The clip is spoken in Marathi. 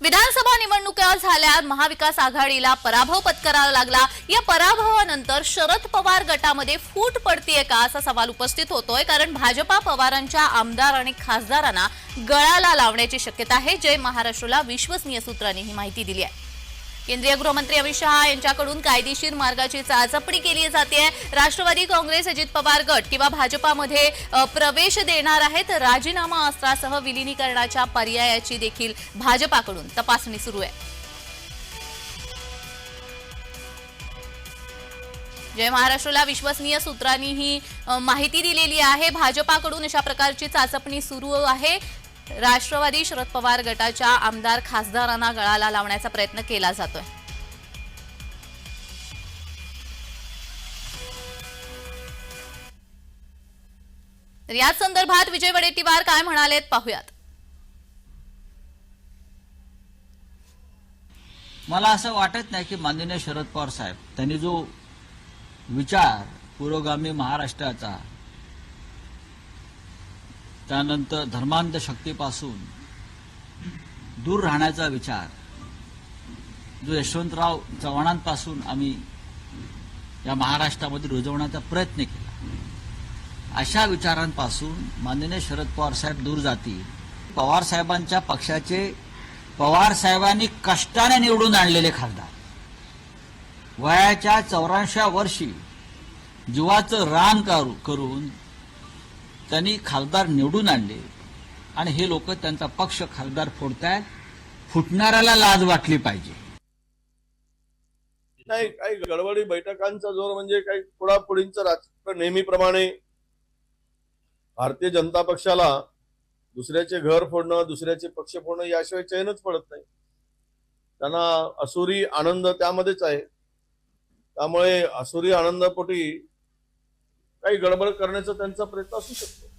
विधानसभा निवडणुका झाल्या महाविकास आघाडीला पराभव पत्करावा लागला. या पराभवानंतर शरद पवार गटामध्ये फूट पडतीये का असा सवाल उपस्थित होतोय. कारण भाजपा पवारांच्या आमदार आणि खासदारांना गळाला लावण्याची शक्यता आहे. जय महाराष्ट्रला विश्वसनीय सूत्रांनी ही माहिती दिली आहे. केंद्रीय गृहमंत्री अमित शहा यांच्याकडून कायदेशीर मार्गाची चाचपणी केली जाते. राष्ट्रवादी काँग्रेस अजित पवार गट किंवा भाजपामध्ये प्रवेश देणार आहेत. राजीनामा अस्त्रासह विलिनीकरणाच्या पर्यायाची देखील भाजपाकडून तपासणी सुरू आहे. जय महाराष्ट्रला विश्वसनीय सूत्रांनी ही माहिती दिलेली आहे. भाजपाकडून अशा प्रकारची चाचपणी सुरू आहे. राष्ट्रवादी शरद पवार गटाच्या आमदार खासदारांना गळाला लावण्याचा प्रयत्न केला जातोय. या याच संदर्भात विजय वडेट्टीवार काय म्हणालेत पाहुयात. मला असं वाटत नाही की माननीय शरद पवार साहेब त्यांनी जो विचार पुरोगामी महाराष्ट्राचा त्यानंतर धर्मांध शक्तीपासून दूर राहण्याचा विचार. जो यशवंतराव चव्हाणांपासून आम्ही या महाराष्ट्रामध्ये रुजवण्याचा प्रयत्न केला. अशा विचारांपासून माननीय शरद पवार साहेब दूर जातील. पवार साहेबांच्या पक्षाचे पवार साहेबांनी कष्टाने निवडून आणलेले खासदार. वयाच्या चौऱ्याऐंशी वर्षी जीवाचं रान करू- करून त्यांनी खासदार निवडून आणले. आणि हे लोक त्यांचा पक्ष खासदार फोडतायत. फुटणाऱ्याला लाज वाटली पाहिजे. नाही काही गडबडी बैठकांचा जोर म्हणजे काही पुढापुढींचं राजकारण नेहमीप्रमाणे भारतीय जनता पक्षाला दुसऱ्याचे घर फोडणं दुसऱ्याचे पक्ष फोडणं याशिवाय चैनच पडत नाही. त्यांना असुरी आनंद त्यामध्येच आहे. त्यामुळे असुरी आनंदापोटी काही गडबड करण्याचा त्यांचा प्रयत्न असू शकतो.